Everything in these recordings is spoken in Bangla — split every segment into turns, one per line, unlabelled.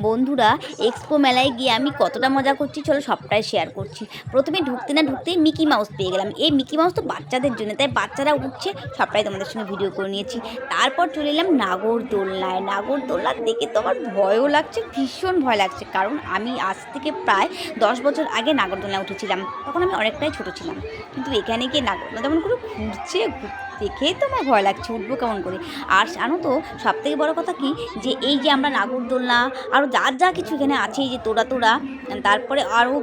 বন্ধুরা এক্সপো মেলায় গিয়ে আমি কতটা মজা করছি, চলো সবটাই শেয়ার করছি। প্রথমে ঢুকতে না ঢুকতেই মিকি মাউস পেয়ে গেলাম। এই মিকি মাউস তো বাচ্চাদের জন্য, তাই বাচ্চারা উঠছে, সবটাই তোমাদের সঙ্গে ভিডিও করে নিয়েছি। তারপর চলে এলাম নাগর দোলনায়। নাগর দোলনা দেখে তো আমার ভয়ও লাগছে, ভীষণ ভয় লাগছে। কারণ আমি আজ থেকে প্রায় দশ বছর আগে নাগরদোলনায় উঠেছিলাম। তখন আমি অনেকটাই ছোট ছিলাম। কিন্তু এখানে গিয়ে নাগরদোলনা তেমন করে ঘুরছে ঘুর- দেখেই তো আমার ভয় লাগছে, উঠবো কেমন করে? আর জানো তো সব থেকে বড়ো কথা কি? যে এই যে আমরা নাগরদোলনা আরও যা যা কিছু এখানে আছে, এই যে তোরা তোরা, তারপরে আরও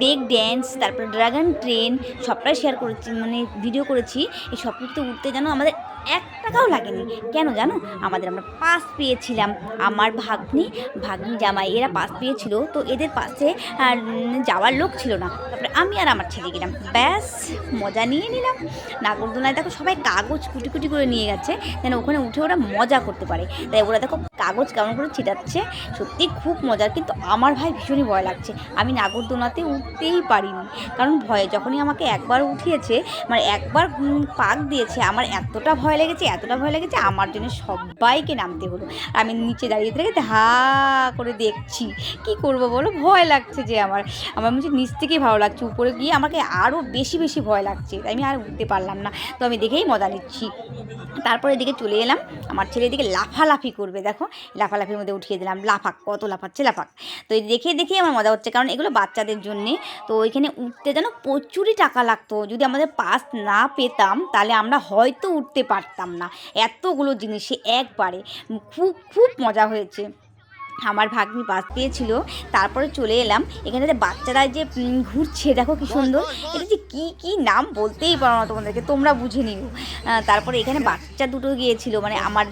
ব্রেক ড্যান্স তারপরে ড্রাগন ট্রেন সবটাই শেয়ার করেছি মানে ভিডিও করেছি। এই সব কিছুতে উঠতে যেন আমাদের এক টাকাও লাগেনি। কেন জানো? আমাদের আমরা পাস পেয়েছিলাম। আমার ভাগ্নি ভাগ্নি জামাই এরা পাস পেয়েছিল, তো এদের পাশে যাওয়ার লোক ছিল না। তারপরে আমি আর আমার ছেলে গেলাম। ব্যাস, মজা নিয়ে নিলাম। নাগরদোলায় দেখো সবাই কাগজ কুটি কুটি করে নিয়ে গেছে, যেন ওখানে উঠে ওরা মজা করতে পারে। তাই ওরা দেখো কাগজ কেমন করে ছিটাচ্ছে সত্যি খুব মজার। কিন্তু আমার ভাই ভীষণই ভয় লাগছে। আমি নাগরদোলাতে উঠতেই পারিনি। কারণ ভয়ে যখনই আমাকে একবার উঠিয়েছে মানে একবার পাক দিয়েছে, আমার এতটা ভয় লেগেছে, এতটা ভয় লেগেছে, আমার জন্য সবাইকে নামতে হলো। আমি নিচে দাঁড়িয়ে থেকে হা করে দেখছি। কি করব বলো? ভয় লাগছে যে আমার। আমার মনে নিচ থেকেই ভালো লাগছে। উপরে গিয়ে আমাকে আরও বেশি বেশি ভয় লাগছে। আমি আর উঠতে পারলাম না। তো আমি দেখেই মজা নিচ্ছি। তারপরে এদিকে চলে এলাম। আমার ছেলে এদিকে লাফালাফি করবে, দেখো। লাফালাফির মধ্যে উঠিয়ে দিলাম, লাফাক, কত লাফাচ্ছে, লাফাক। তো এই দেখে দেখেই আমার মজা হচ্ছে, কারণ এগুলো বাচ্চাদের জন্যে। তো ওইখানে উঠতে যেন প্রচুরই টাকা লাগতো, যদি আমাদের পাস না পেতাম, তাহলে আমরা হয়তো উঠতে পারতাম না। এতগুলো জিনিসে একবারে। খুব খুব মজা হয়েছে। আমার ভাগ্নি পাস দিয়েছিল, তারপরে চলে এলাম। এখানে বাচ্চারা যে ঘুরছে, দেখো কি সুন্দর। এটা যে কী কী নাম বলতেই পারো না তোমাদেরকে, তোমরা বুঝে নিও। তারপরে এখানে বাচ্চা দুটো গিয়েছিল মানে আমার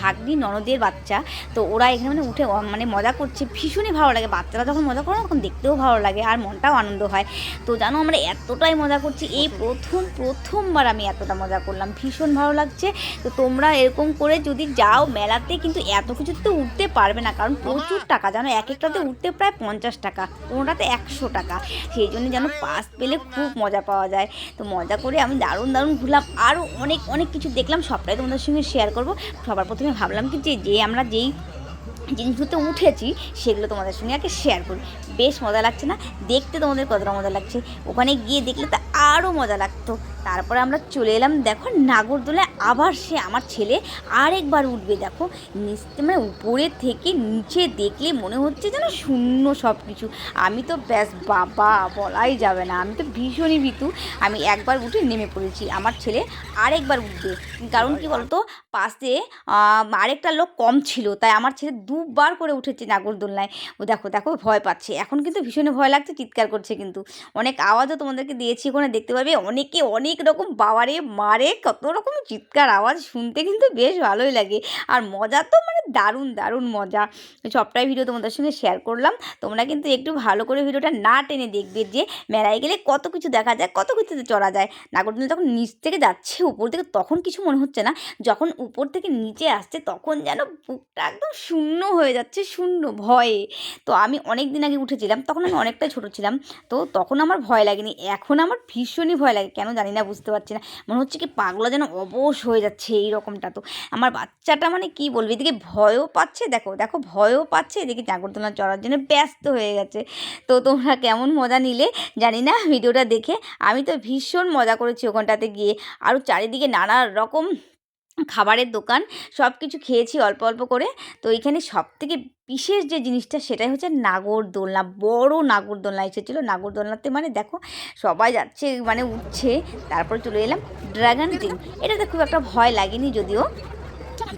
ভাগ্নি ননদের বাচ্চা। তো ওরা এখানে মানে উঠে মানে মজা করছে, ভীষণই ভালো লাগে। বাচ্চারা যখন মজা করে তখন দেখতেও ভালো লাগে, আর মনটাও আনন্দ হয়। তো জানো, আমরা এতটাই মজা করছি, এই প্রথম, প্রথমবার আমি এতটা মজা করলাম। ভীষণ ভালো লাগছে। তো তোমরা এরকম করে যদি যাও মেলাতে, কিন্তু এত কিছুতে তো উঠতে পারবে না, কারণ প্রচুর টাকা, জানো, এক একটাতে উঠতে প্রায় পঞ্চাশ টাকা, কোনোটাতে একশো টাকা। সেই জন্য যেন পাস পেলে খুব মজা পাওয়া যায়। তো মজা করে আমি দারুণ দারুণ ঘুরলাম। আরও অনেক অনেক কিছু দেখলাম, সবটাই তোমাদের সঙ্গে শেয়ার করব। সবার প্রথমে ভাবলাম কি যে যে আমরা যেই জিনিসগুলোতে উঠেছি, সেগুলো তোমাদের সঙ্গে আগে শেয়ার করি। বেশ মজা লাগছে না? দেখতে তোমাদের কতটা মজা লাগছে? ওখানে গিয়ে দেখলে তো আরও মজা লাগতো। তারপরে আমরা চলে এলাম, দেখো নাগরদোলায়। আবার সে আমার ছেলে আরেকবার উঠবে, দেখো। নিচ মানে উপরে থেকে নিচে দেখলে মনে হচ্ছে যেন শূন্য সব কিছু আমি তো ব্যাস, বাবা, বলাই যাবে না। আমি তো ভীষণই ভীতু। আমি একবার উঠে নেমে পড়েছি। আমার ছেলে আরেকবার উঠবে। কারণ কি বলতো? পাশে আরেকটা লোক কম ছিল, তাই আমার ছেলে দুবার করে উঠেছে নাগরদোলনায় ও দেখো দেখো, ভয় পাচ্ছে। এখন কিন্তু ভীষণ ভয় লাগছে, চিৎকার করছে কিন্তু। অনেক আওয়াজও তোমাদেরকে দিয়েছি ওখানে দেখতে পাবে অনেকে অনেক রকম বাবারে, মারে, কত রকম চিৎকার, আওয়াজ শুনতে কিন্তু বেশ ভালোই লাগে। আর মজা তো মানে দারুণ দারুণ মজা। সবটাই ভিডিও তোমাদের সঙ্গে শেয়ার করলাম। তোমরা কিন্তু একটু ভালো করে ভিডিওটা না টেনে দেখবে যে মেলায় গেলে কত কিছু দেখা যায়, কত কিছুতে চড়া যায়। নাগরদোলনা যখন নিচ থেকে যাচ্ছে, উপর থেকে তখন কিছু মনে হচ্ছে না। যখন উপর থেকে নিচে আসছে, তখন যেন বুকটা একদম শূন্য হয়ে যাচ্ছে, শূন্য ভয়ে। তো আমি অনেক দিন আগে উঠেছিলাম, তখন আমি অনেকটাই ছোটো ছিলাম। তো তখন আমার ভয় লাগেনি, এখন আমার ভীষণই ভয় লাগে, কেন জানি না, বুঝতে পারছি না। মনে হচ্ছে কি পাগলা যেন অবশ হয়ে যাচ্ছে এই রকমটা। তো আমার বাচ্চাটা মানে কি বলব, এদিকে ভয়ও পাচ্ছে, দেখো দেখো ভয়ও পাচ্ছে, এদিকে নাগরদোলনা চড়ার জন্য ব্যস্ত হয়ে গেছে। তো তোমরা কেমন মজা নিলে জানি না, ভিডিওটা দেখে। আমি তো ভীষণ মজা করেছি ওখানটাতে গিয়ে। আরও চারিদিকে নানা রকম খাবারের দোকান সব কিছু খেয়েছি অল্প অল্প করে। তো এখানে সব থেকে বিশেষ যে জিনিসটা, সেটাই হচ্ছে নাগরদোলনা বড় নাগরদোলনা এসেছিল। নাগরদোলনাতে মানে দেখো, সবাই যাচ্ছে মানে উঠছে। তারপর চলে এলাম ড্রাগন ট্রেন এটাতে খুব একটা ভয় লাগেনি যদিও।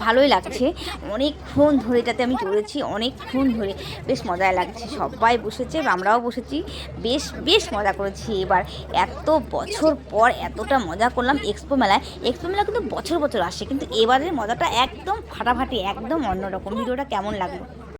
ভালোই লাগছে। অনেকক্ষণ ধরে এটাতে আমি চড়েছি অনেকক্ষণ ধরে। বেশ মজায় লাগছে, সবাই বসেছে আমরাও বসেছি। বেশ বেশ মজা করেছি এবার। এত বছর পর এতটা মজা করলাম এক্সপো মেলায়। এক্সপো মেলা কিন্তু বছর বছর আসে কিন্তু এবারের মজাটা একদম ফাটাফাটি, একদম অন্যরকম। ভিডিওটা কেমন লাগল?